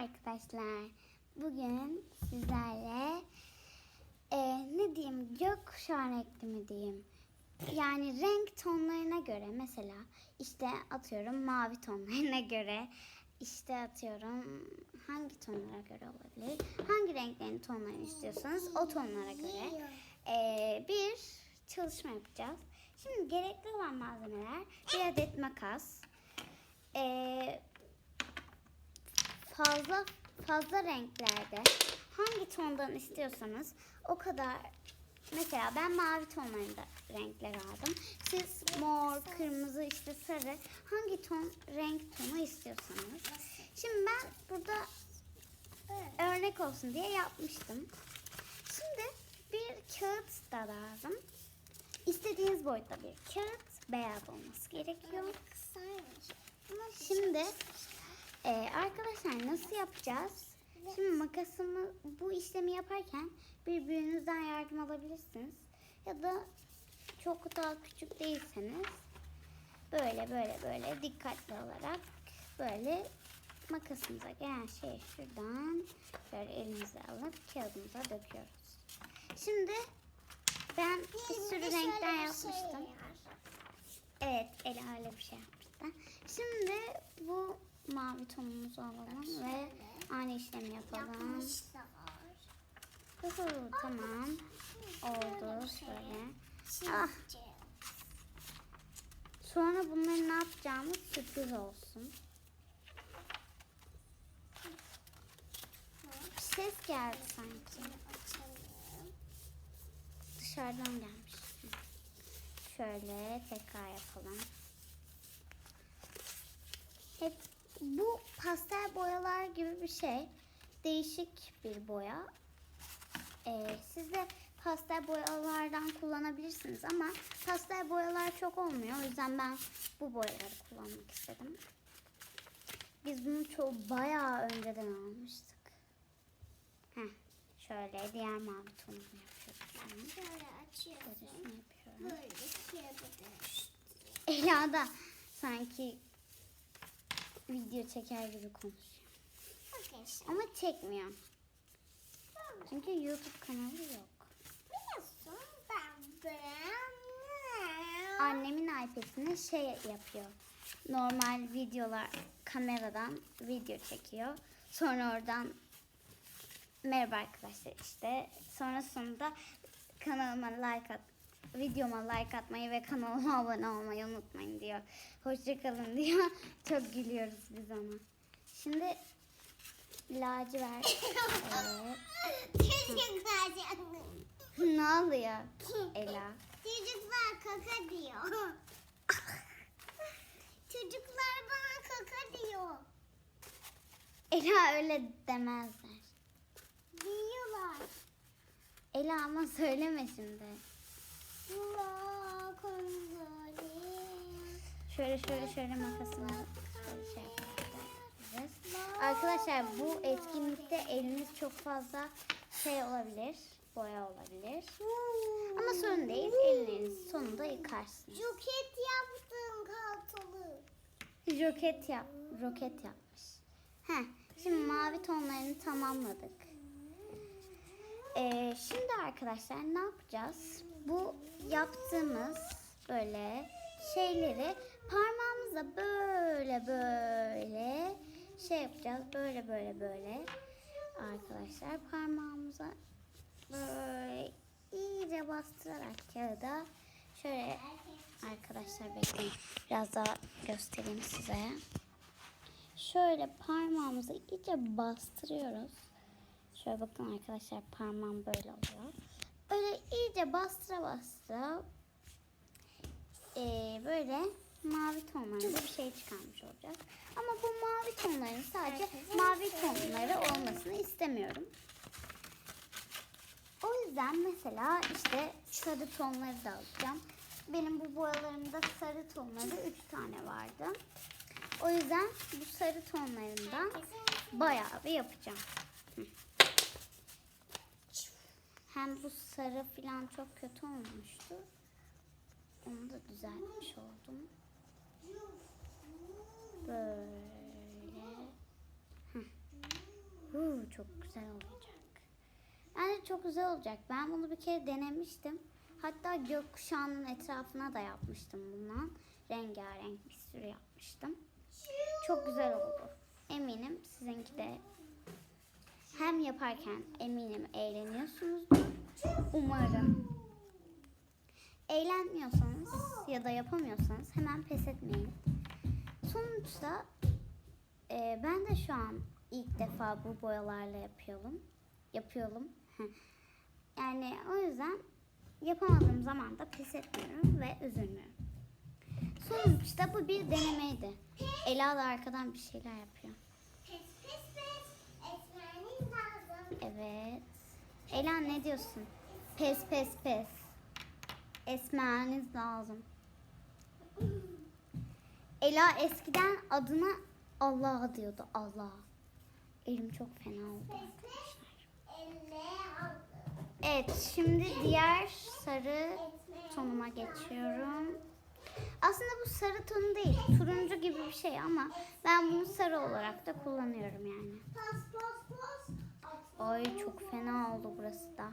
arkadaşlar. Bugün sizlerle e, ne diyeyim gökkuşağı renkli mi diyeyim. Yani renk tonlarına göre mesela işte atıyorum mavi tonlarına göre işte atıyorum hangi tonlara göre olabilir? Hangi renklerin tonlarını istiyorsanız o tonlara göre e, bir çalışma yapacağız. Şimdi gerekli olan malzemeler bir adet makas, e, fazla fazla renklerde hangi tondan istiyorsanız o kadar mesela ben mavi tonlarında renkler aldım. Siz mor, kırmızı, işte sarı hangi ton renk tonu istiyorsanız. Şimdi ben burada örnek olsun diye yapmıştım. Şimdi bir kağıt da lazım. İstediğiniz boyutta bir kağıt beyaz olması gerekiyor. Şimdi e, arkadaşlar nasıl yapacağız? Şimdi makasımı bu işlemi yaparken birbirinizden yardım alabilirsiniz. Ya da çok daha küçük değilseniz böyle böyle böyle dikkatli olarak böyle makasımıza gelen şeyi şuradan şöyle elimize alıp kağıdımıza döküyoruz. Şimdi ben bir sürü renkten yapmıştım. Evet, Ela öyle bir şey yapmıştı. Şimdi bu mavi tonumuzu alalım ve aynı işlemi yapalım. Huhu, tamam. Oldu şöyle. Ah. Sonra bunları ne yapacağımız sürpriz olsun. Bir ses geldi sanki. Dışarıdan gelmiş. Şöyle tekrar yapalım. Hep bu pastel boyalar gibi bir şey. Değişik bir boya. Ee, siz de pastel boyalardan kullanabilirsiniz ama pastel boyalar çok olmuyor. O yüzden ben bu boyaları kullanmak istedim. Biz bunu çok bayağı önceden almıştık. Heh, şöyle diğer mavi tonunu yapıyoruz. Şöyle açıyorsun. Böyle çevirir. Ela da sanki video çeker gibi konuşuyor. Arkadaşlar. Ama çekmiyor. Çünkü YouTube kanalı yok. Biliyorsun ben ben. Annemin iPad'ine şey yapıyor. Normal videolar kameradan video çekiyor. Sonra oradan merhaba arkadaşlar işte. Sonrasında kanalıma like at videoma like atmayı ve kanalıma abone olmayı unutmayın diyor. Hoşçakalın diyor. Çok gülüyoruz biz ona. Şimdi lacivert. Evet. Çocuklar canım. ne oluyor Ela? Çocuklar kaka diyor. Çocuklar bana kaka diyor. Ela öyle demezler. Diyorlar. Ela ama söyleme şimdi. Şöyle şöyle şöyle makasını şöyle şey. Arkadaşlar bu etkinlikte eliniz çok fazla şey olabilir. Boya olabilir. Ama sorun değil. Ellerinizi sonunda yıkarsınız. Roket yaptım kaltalı. Roket yap, roket yapmış. Heh, şimdi mavi tonlarını tamamladık. Ee, şimdi arkadaşlar ne yapacağız? Bu yaptığımız böyle şeyleri parmağımızla böyle böyle şey yapacağız. Böyle böyle böyle. Arkadaşlar parmağımıza böyle iyice bastırarak kağıda şöyle arkadaşlar bekleyin. Biraz daha göstereyim size. Şöyle parmağımızı iyice bastırıyoruz. Şöyle bakın arkadaşlar parmağım böyle oluyor. Böyle iyice bastıra bastıra eee, böyle mavi tonlarında bir şey çıkarmış olacağız. Ama bu mavi tonların sadece mavi tonları olmasını istemiyorum. O yüzden mesela işte sarı tonları da alacağım. Benim bu boyalarımda sarı tonları 3 tane vardı. O yüzden bu sarı tonlarından bayağı bir yapacağım. Hı. Hem bu sarı falan çok kötü olmuştu. Onu da düzeltmiş oldum. Böyle. Huu, çok güzel olacak. Yani çok güzel olacak. Ben bunu bir kere denemiştim. Hatta gökkuşağının etrafına da yapmıştım bundan. Rengarenk bir sürü yapmıştım. Çok güzel oldu. Eminim sizinki de hem yaparken eminim eğleniyorsunuzdur. Umarım. Eğlenmiyorsanız ya da yapamıyorsanız hemen pes etmeyin. Sonuçta e, ben de şu an ilk defa bu boyalarla yapıyorum. Yapıyorum. yani o yüzden yapamadığım zaman da pes etmiyorum ve üzülmüyorum. Sonuçta bu bir denemeydi. Ela da arkadan bir şeyler yapıyor. Pes pes pes. Etmeniz lazım. Evet. Ela ne diyorsun? Pes pes pes. Esmeniz lazım. Ela eskiden adına Allah diyordu. Allah. Elim çok fena oldu. Evet şimdi diğer sarı tonuma geçiyorum. Aslında bu sarı tonu değil. Turuncu gibi bir şey ama ben bunu sarı olarak da kullanıyorum yani. Pas pas pas. Ay çok fena oldu burası da.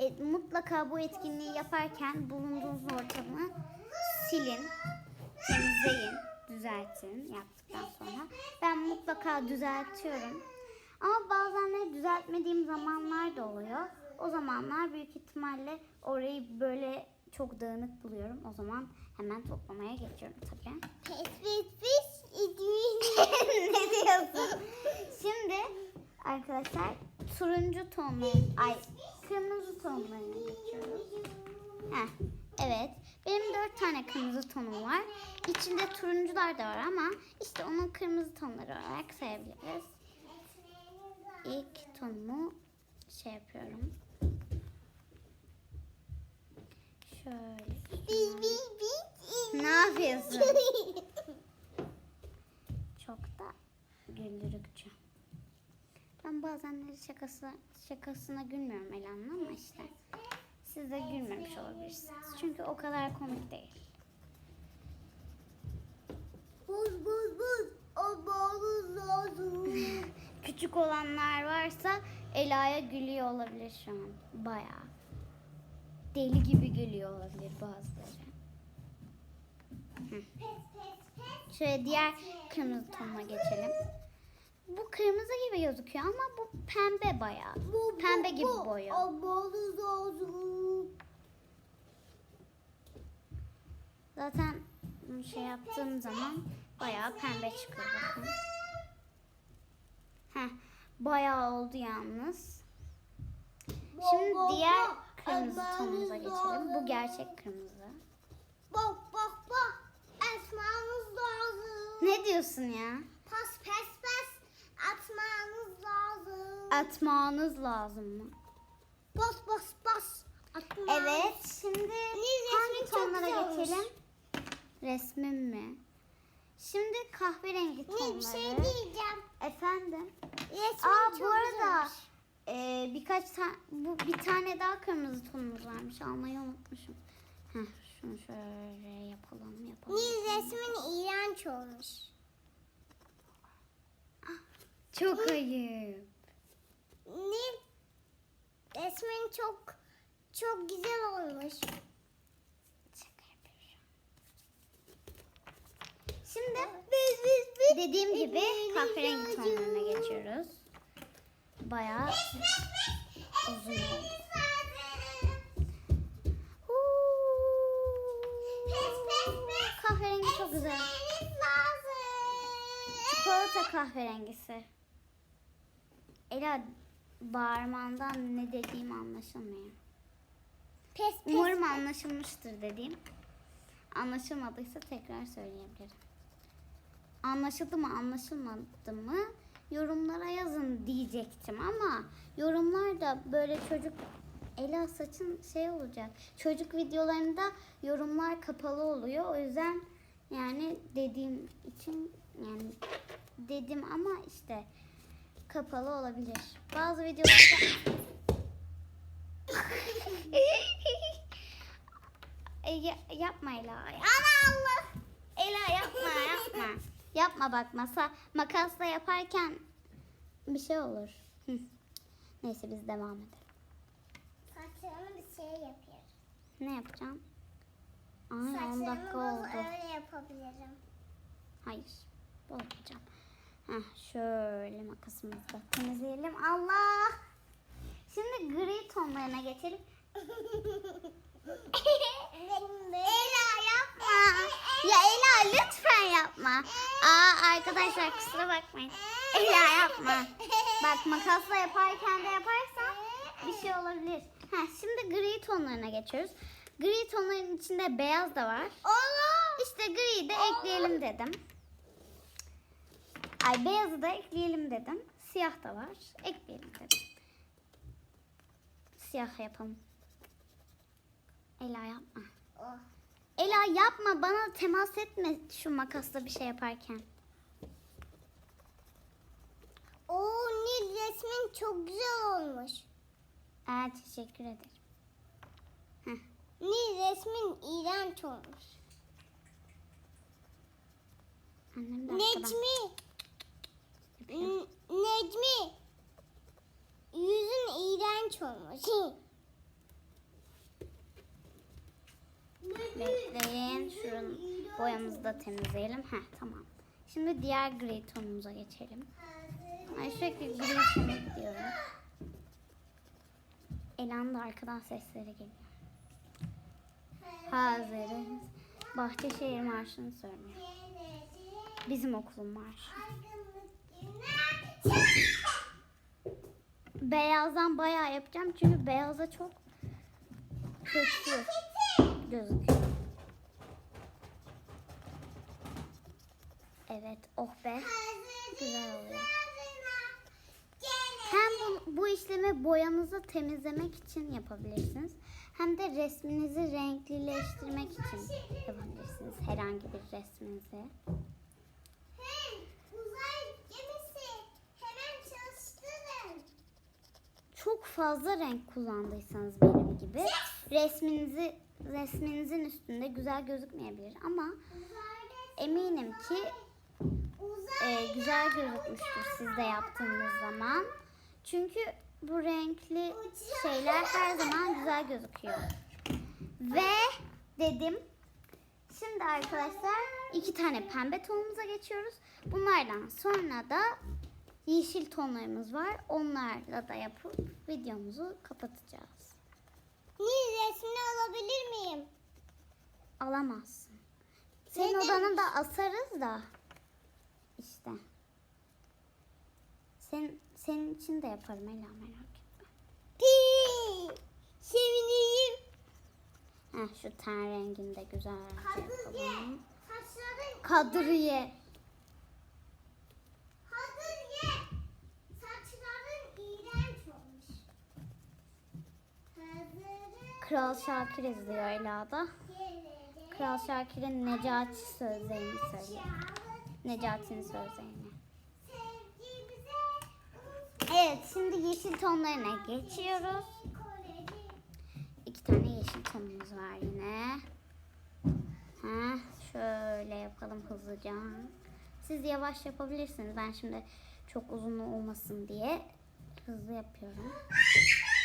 E, mutlaka bu etkinliği yaparken bulunduğunuz ortamı silin, temizleyin, düzeltin yaptıktan sonra. Ben mutlaka düzeltiyorum. Ama bazen de düzeltmediğim zamanlar da oluyor. O zamanlar büyük ihtimalle orayı böyle çok dağınık buluyorum. O zaman hemen toplamaya geçiyorum tabii. Pes pes pes. ne diyorsun? Şimdi arkadaşlar turuncu tonlu, ay kırmızı tonlarına geçiyoruz. Heh, evet. Benim dört tane kırmızı tonum var. İçinde turuncular da var ama işte onu kırmızı tonları olarak sayabiliriz. İlk tonumu şey yapıyorum. Şöyle. Ne yapıyorsun? Çok da güldürükçü. Ben bazenleri şakası, şakasına gülmüyorum Elan'la ama işte siz de gülmemiş olabilirsiniz. Çünkü o kadar komik değil. Buz buz buz. Olmamız lazım. Küçük olanlar varsa Ela'ya gülüyor olabilir şu an. Bayağı. Deli gibi gülüyor olabilir bazıları. Şöyle diğer kırmızı tonuna geçelim. Bu kırmızı gibi gözüküyor ama bu pembe bayağı. Bu, Pembe gibi boyu. Olmamız lazım. Zaten bunu şey yaptığım zaman bayağı pembe çıkıyor bakın. Heh, bayağı oldu yalnız. Şimdi diğer kırmızı tonumuza geçelim. Bu gerçek kırmızı. Bak bak bak. Atmamız lazım. Ne diyorsun ya? Pas pes pes. Atmanız lazım mı? Bas bas bas. Atmamız. Evet. Şimdi hangi tonlara geçelim? Resmim mi? Şimdi kahverengi Ne tonları. bir şey diyeceğim. Efendim? Resmin Aa çok bu arada güzelmiş. e, birkaç tane bu bir tane daha kırmızı tonumuz varmış. Almayı unutmuşum. Heh, şunu şöyle yapalım yapalım. Nil resmin iğrenç olmuş. Çok ayıp. Nil resmin çok çok güzel olmuş. Şimdi Biz biz biz. dediğim gibi kahverengi tonlarına geçiyoruz. Bayağı uzun. Kahverengi çok güzel. Çikolata kahverengisi. Ela bağırmandan ne dediğim anlaşılmıyor. Pes pes. Umarım anlaşılmıştır dediğim. Anlaşılmadıysa tekrar söyleyebilirim. Anlaşıldı mı anlaşılmadı mı yorumlara yazın diyecektim ama yorumlarda böyle çocuk Ela saçın şey olacak. Çocuk videolarında yorumlar kapalı oluyor. O yüzden yani dediğim için yani dedim ama işte kapalı olabilir. Bazı videolarda E, ya- yapma Ela. Ana Allah. Ela yapma yapma. yapma bak masa makasla yaparken bir şey olur. Hı. Neyse biz devam edelim. Saçlarımı bir şey yapıyorum. Ne yapacağım? Ay 10 Saçlarımı dakika bol oldu. öyle yapabilirim. Hayır. Bozmayacağım. Heh, şöyle makasımızı da temizleyelim. Allah! Şimdi gri tonlarına geçelim. Ela yapma. Ya Ela lütfen yapma. Aa arkadaşlar kusura bakmayın. Ela yapma. Bak makasla yaparken de yaparsan bir şey olabilir. Heh, şimdi gri tonlarına geçiyoruz. Gri tonların içinde beyaz da var. İşte griyi de ekleyelim dedim. Ay beyazı da ekleyelim dedim. Siyah da var. Ekleyelim dedim. Siyah yapalım. Ela yapma. Oh. Ela yapma bana temas etme şu makasla bir şey yaparken. Oo Nil resmin çok güzel olmuş. Aa, teşekkür ederim. Heh. Nil resmin iğrenç olmuş. Necmi. Necmi. Yüzün iğrenç olmuş. Bekleyin. Şuranın boyamızı da temizleyelim. Heh tamam. Şimdi diğer gri tonumuza geçelim. Ay sürekli gri tonu diyorum. Ela'nın da arkadan sesleri geliyor. Hazırız. Bahçeşehir Marşı'nı söylüyor. Bizim okulun marşı. Beyazdan bayağı yapacağım çünkü beyaza çok kötü gözüküyor. Evet, oh be. Güzel oluyor. Hem bu, bu işlemi boyanızı temizlemek için yapabilirsiniz. Hem de resminizi renklileştirmek için yapabilirsiniz. Herhangi bir resminizi. Fazla renk kullandıysanız benim gibi resminizi resminizin üstünde güzel gözükmeyebilir ama eminim ki e, güzel gözükmüştür siz de yaptığınız zaman. Çünkü bu renkli şeyler her zaman güzel gözüküyor. Ve dedim şimdi arkadaşlar iki tane pembe tonumuza geçiyoruz. Bunlardan sonra da yeşil tonlarımız var. Onlarla da yapıp videomuzu kapatacağız. Nil resmini alabilir miyim? Alamazsın. Senin Neden? odanı da asarız da. İşte. Sen, senin için de yaparım Ela merak etme. Pi. Sevineyim. Heh, şu ten rengini de Kadriye. yapalım. Kadriye. Kadriye. Saçların iğrenç olmuş. Hazırım. Kral Şakir izliyor Ela da. Kral Şakir'in Necati sözlerini söylüyor. Necati'nin sözlerini. Evet şimdi yeşil tonlarına geçiyoruz. İki tane yeşil tonumuz var yine. Ha, şöyle yapalım hızlıca. Siz yavaş yapabilirsiniz. Ben şimdi çok uzun olmasın diye hızlı yapıyorum.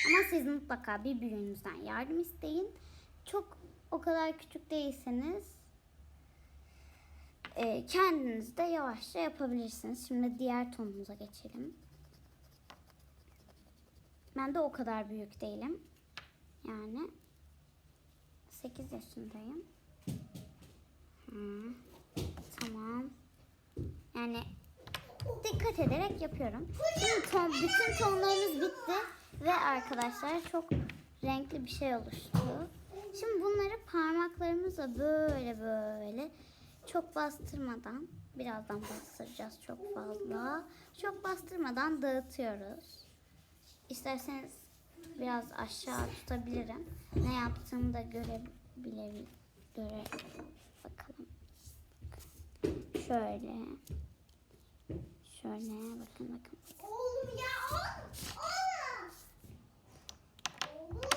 Ama siz mutlaka bir büyüğünüzden yardım isteyin. Çok o kadar küçük değilseniz e, kendiniz de yavaşça yapabilirsiniz. Şimdi diğer tonumuza geçelim. Ben de o kadar büyük değilim. Yani 8 yaşındayım. Hı, tamam. Yani dikkat ederek yapıyorum. Şimdi ton, bütün tonlarımız bitti ve arkadaşlar çok renkli bir şey oluştu. Şimdi bunları parmaklarımızla böyle böyle çok bastırmadan birazdan bastıracağız çok fazla. Çok bastırmadan dağıtıyoruz. İsterseniz biraz aşağı tutabilirim. Ne yaptığımı da görebilir göre bakalım. Şöyle. Şöyle bakın bakın. Oğlum ya oğlum. Oğlum.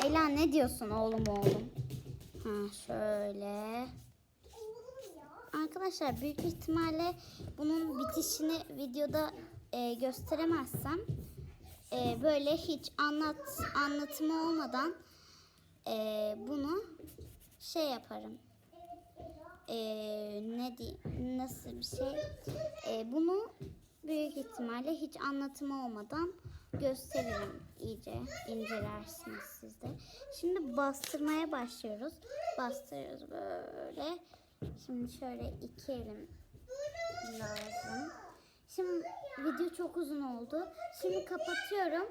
Ela ne diyorsun oğlum oğlum? Ha şöyle. Arkadaşlar büyük ihtimalle bunun bitişini videoda e, gösteremezsem e, böyle hiç anlat anlatımı olmadan e, bunu şey yaparım. E, ne diyeyim nasıl bir şey? E, bunu büyük ihtimalle hiç anlatımı olmadan gösteririm iyice incelersiniz siz de. Şimdi bastırmaya başlıyoruz. Bastırıyoruz böyle. Şimdi şöyle iki elim lazım. Şimdi video çok uzun oldu. Şimdi kapatıyorum.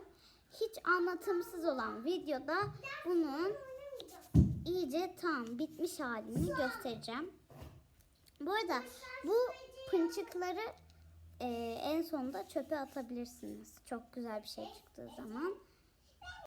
Hiç anlatımsız olan videoda bunun iyice tam bitmiş halini göstereceğim. Bu arada bu pınçıkları e, en sonunda çöpe atabilirsiniz. Çok güzel bir şey çıktığı zaman.